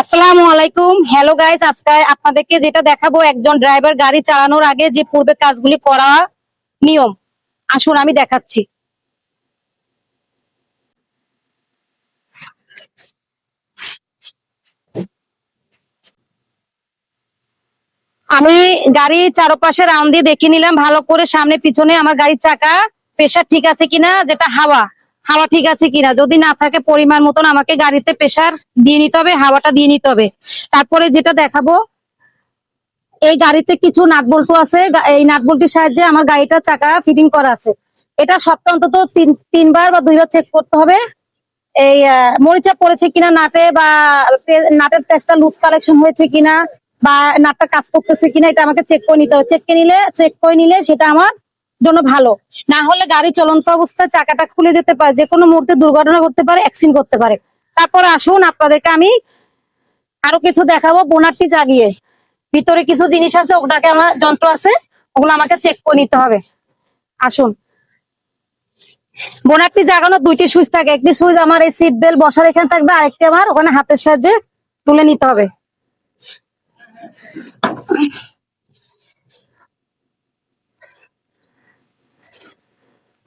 আসসালামু আলাইকুম। Hello guys আজকে আপনাদেরকে যেটা দেখাবো, একজন ড্রাইভার গাড়ি চালানোর আগে যে পূর্বে কাজগুলি করা নিয়ম। আসুন, আমি দেখাচ্ছি। আমি গাড়ি চারপাশে রাউন্ড দিয়ে দেখে নিলাম, ভালো করে সামনে পিছনে আমার গাড়ির চাকা প্রেশার ঠিক আছে কিনা, যেটা হাওয়া। হাওয়া ঠিক আছে কিনা? যদি না থাকে, পরিমাণ মতন আমাকে গাড়িতে প্রেশার দিয়ে নিতে হবে, হাওয়াটা দিয়ে নিতে হবে। তারপরে যেটা দেখাবো, এই গাড়িতে কিছু নাট বল্টু আছে। এই নাট বল্টুর সাহায্যে আমার গাড়িটার চাকা ফিটিং করা আছে। এটা সপ্তাহ অন্তত তিন, তিনবার বা দুইবার চেক করতে হবে। এই মরিচা পড়েছে কিনা নাটে বা নাটের টেস্টটা লুজ কালেকশন হয়েছে কিনা বা নাটটা কাজ করতেছে কিনা, এটা আমাকে চেক করে নিতে হবে। চেক করে নিলে চেক করে নিলে সেটা আমার জন্য ভালো। না হলে গাড়ি চলন্ত অবস্থায় চাকাটা খুলে যেতে পারে যে কোনো মুহূর্তে দুর্ঘটনা করতে পারে অ্যাক্সিডেন্ট করতে পারে। তারপরে আসুন, আপনাদেরকে আমি আরও কিছু দেখাবো বোনারটি জাগিয়ে। ভিতরে কিছু জিনিস আছে ওটাকে আমার যন্ত্র আছে, ওগুলো আমাকে চেক করে নিতে হবে। আসুন। বোনারটি জাগানোর দুইটি সুইচ থাকে, একটি সুইচ আমার এই সিট বেল্ট বসার এখানে থাকবে, আরেকটি আমার ওখানে হাতের সাহায্যে তুলে নিতে হবে।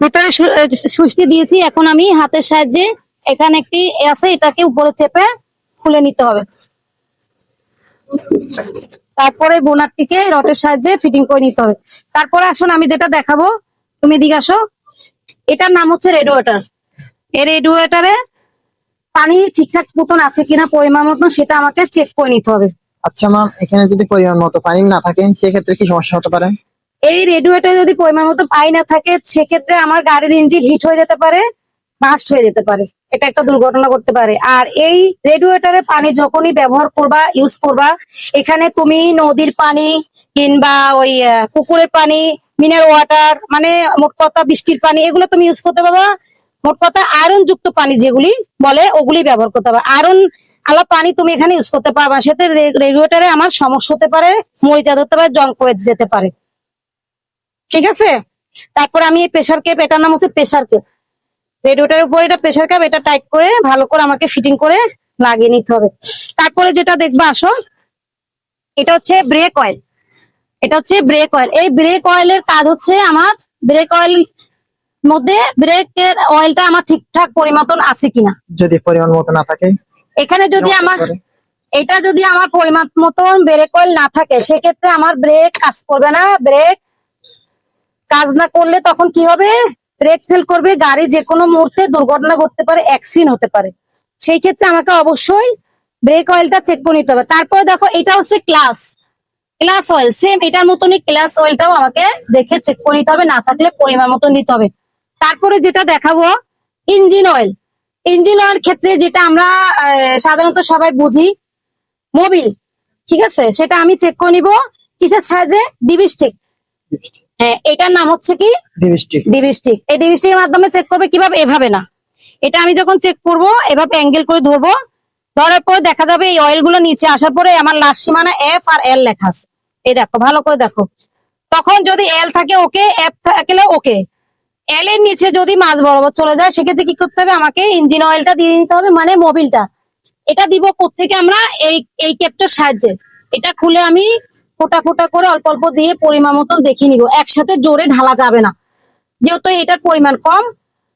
ভিতরে সু- আহ, সুইচটি দিয়েছি। এখন আমি হাতের সাহায্যে এখানে একটি আছে এটাকে উপরে চেপে খুলে নিতে হবে। তারপরে বোনারটিকে রটের সাহায্যে ফিটিং করে নিতে হবে। তারপরে আসুন আমি যেটা দেখাবো তুমি এদিকে আসো। এটার নাম হচ্ছে রেডিওয়েটার এই রেডিওয়েটারে পানি ঠিকঠাক মতন আছে কিনা পরিমাণ মতন সেটা আমাকে চেক করে নিতে হবে। আচ্ছা ম্যাম এখানে যদি পরিমাণ মতো পানি না থাকে সেক্ষেত্রে কি সমস্যা হতে পারে? এই রেডিওয়েটারে যদি পরিমাণ মতো পাই না থাকে, সেক্ষেত্রে আমার গাড়ির ইঞ্জিন হিট হয়ে যেতে পারে বাস্ট হয়ে যেতে পারে। এটা একটা দুর্ঘটনা করতে পারে। আর এই রেডিওয়েটারে পানি যখনই ব্যবহার করবা ইউজ করবা, এখানে তুমি নদীর পানি কিংবা ওই পুকুরের পানি মিনারেল ওয়াটার মানে মোট কথা বৃষ্টির পানি, এগুলো তুমি ইউজ করতে পারবা। মোট কথা আয়রন যুক্ত পানি যেগুলি বলে, ওগুলি ব্যবহার করতে হবে আয়রন আলা পানি তুমি এখানে ইউজ করতে পারবা। সেতে রেগুলেটরে আমার সমস্যা হতে পারে, মরিচা ধরতে পারে জং করে যেতে পারে। ঠিক আছে? তারপর আমি এই প্রেসার কেপ এটার নাম হচ্ছে প্রেসার কেপ রেডিওটার উপর এটা প্রেসার কাপ এটা টাইট করে ভালো করে আমাকে ফিটিং করে লাগিয়ে নিতে হবে। তারপরে যেটা দেখবা আসো। এটা হচ্ছে ব্রেক অয়েল এটা হচ্ছে ব্রেক অয়েল এই ব্রেক অয়েলের কাজ হচ্ছে আমার ব্রেক অয়েল মধ্যে ব্রেকের অয়েলটা আমার ঠিকঠাক পরিমাতন আছে কিনা। যদি পরিমাণ মতো না থাকে। এখানে যদি আমার এটা যদি আমার পরিমাণ মতন ব্রেক অয়েল না থাকে সেক্ষেত্রে আমার ব্রেক কাজ করবে না। ব্রেক কাজ না করলে তখন কি হবে? ব্রেক ফেল করবে। গাড়ি যে কোনো মুহূর্তে দুর্ঘটনা ঘটতে পারে অ্যাক্সিডেন্ট হতে পারে। সেই ক্ষেত্রে আমাকে অবশ্যই ব্রেক অয়েলটা চেক করে নিতে হবে। তারপরে দেখো, এটা হচ্ছে ক্লাস ক্লাস অয়েল সেম এটার মতনই ক্লাস অয়েলটাও আমাকে দেখে চেক করে নিতে হবে। না থাকলে পরিমাণ মতন দিতে হবে। তারপরে যেটা দেখাবো ইঞ্জিন অয়েল ইঞ্জিন অয়েল ক্ষেত্রে যেটা আমরা সাধারণত সবাই বুঝি মোবিল ঠিক আছে? সেটা আমি চেক করে নিব। কিসের সাহায্যে? ডিবিস্টিক হ্যাঁ এটার নাম হচ্ছে কি? ডিভিস্টিক ডিবিস্টিক এই ডিবিস্টিকের মাধ্যমে চেক করবে কীভাবে? এভাবে না। এটা আমি যখন চেক করব এভাবে অ্যাঙ্গেল করে ধরবো ধরার পরে দেখা যাবে এই অয়েলগুলো নিচে আসার পরে আমার লাস্ট সীমানা এফ আর এল লেখা আছে। এই দেখো ভালো করে দেখো। তখন যদি এল থাকে ওকে এফ থাকলে ওকে এল এর নিচে যদি মাছ বরাবর চলে যায় সেক্ষেত্রে কি করতে হবে? আমাকে ইঞ্জিন অয়েলটা দিয়ে দিতে হবে মানে মোবিলটা এটা দিব থেকে আমরা? এই এই ক্যাপটার সাহায্যে। এটা খুলে আমি ফোটা ফোটা করে অল্প অল্প দিয়ে পরিমাণ মতন দেখিয়ে নিব। একসাথে জোরে ঢালা যাবে না। যেহেতু এটার পরিমাণ কম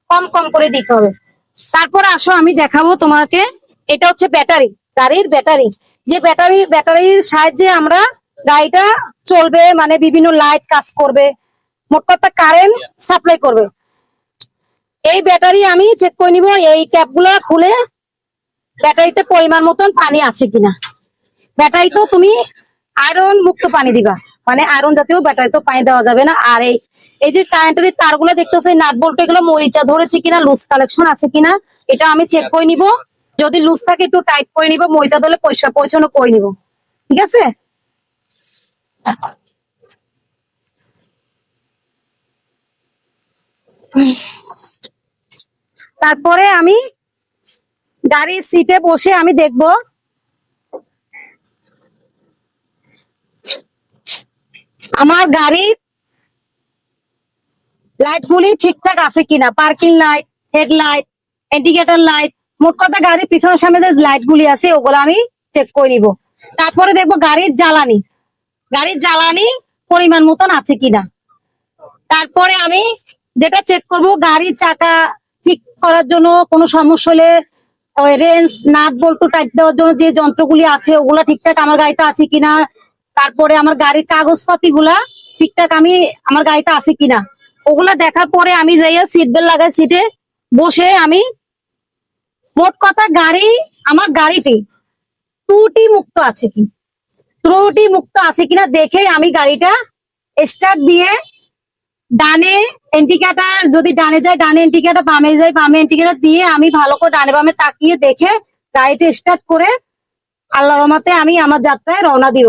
কম কম করে দিতে হবে। তারপর আসো, আমি দেখাবো তোমাকে। এটা হচ্ছে ব্যাটারি, গাড়ির ব্যাটারি। যে ব্যাটারি, ব্যাটারির সাহায্যে আমরা গাড়িটা চলবে মানে বিভিন্ন লাইট কাজ করবে, মোট কথা কারেন্ট সাপ্লাই করবে। এই ব্যাটারি আমি চেক করে নিব, এই ক্যাপগুলো খুলে ব্যাটারিতে পরিমাণ মতন পানি আছে কিনা। ব্যাটারি তো তুমি আয়রন মুক্ত পানি দিবা। মানে আয়রন জাতীয় ব্যাটারি তো পানি দেওয়া যাবে না। আর এই এই যে কারেন্টের তারগুলো দেখতেছো, এই নাট বল্ট এগুলো মরিচা ধরেছে কিনা লুজ কালেকশন আছে কিনা, এটা আমি চেক করে নিব। যদি লুজ থাকে একটু টাইট করে নিব, মরিচা ধরলে পরিষ্কার পরিচ্ছন্ন করে নিব। ঠিক আছে? তারপরে আমি গাড়ির সিটে বসে আমি দেখব আমার গাড়ির লাইট গুলি ঠিকঠাক আছে কিনা? Parking light headlight indicator light মোট কথা গাড়ির পিছনের সামনে যে লাইট গুলি আছে, ওগুলো আমি চেক করে নিব। তারপরে দেখব গাড়ির জ্বালানি। গাড়ির জ্বালানি পরিমাণ মতন আছে কিনা? তারপরে আমি যেটা চেক করব, গাড়ির চাকা ঠিক করার জন্য কোনো সমস্যা হলে রেঞ্জ নাট বল্টু টাইট দেওয়ার জন্য যে যন্ত্রগুলি আছে, ওগুলা ঠিকঠাক আমার গাড়িতে আছে কিনা? তারপরে আমার গাড়ির কাগজপাতি গুলা ঠিকঠাক আমি আমার গাড়িতে আছে কিনা, ওগুলা দেখার পরে আমি যাইয়া সিট বেল্ট লাগাই সিটে বসে আমি মোট কথা গাড়ি, আমার গাড়িটি ত্রুটি মুক্ত আছে কি, ত্রুটি মুক্ত আছে কিনা দেখে আমি গাড়িটা স্টার্ট দিয়ে ডানে এন্টিকাটার যদি ডানে যায় ডানে এন্টিকাটা বামে যায় বামে এন্টিকাটা দিয়ে আমি ভালো করে ডানে বামে তাকিয়ে দেখে গাড়িটা স্টার্ট করে আল্লাহ রহমতে আমি আমার যাত্রায় রওনা দিব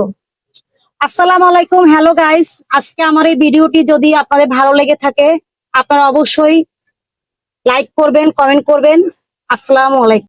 আসসালামু আলাইকুম, হ্যালো গাইস আজকে আমার এই ভিডিওটি যদি আপনাদের ভালো লেগে থাকে, আপনারা অবশ্যই লাইক করবেন কমেন্ট করবেন। আসসালামু আলাইকুম।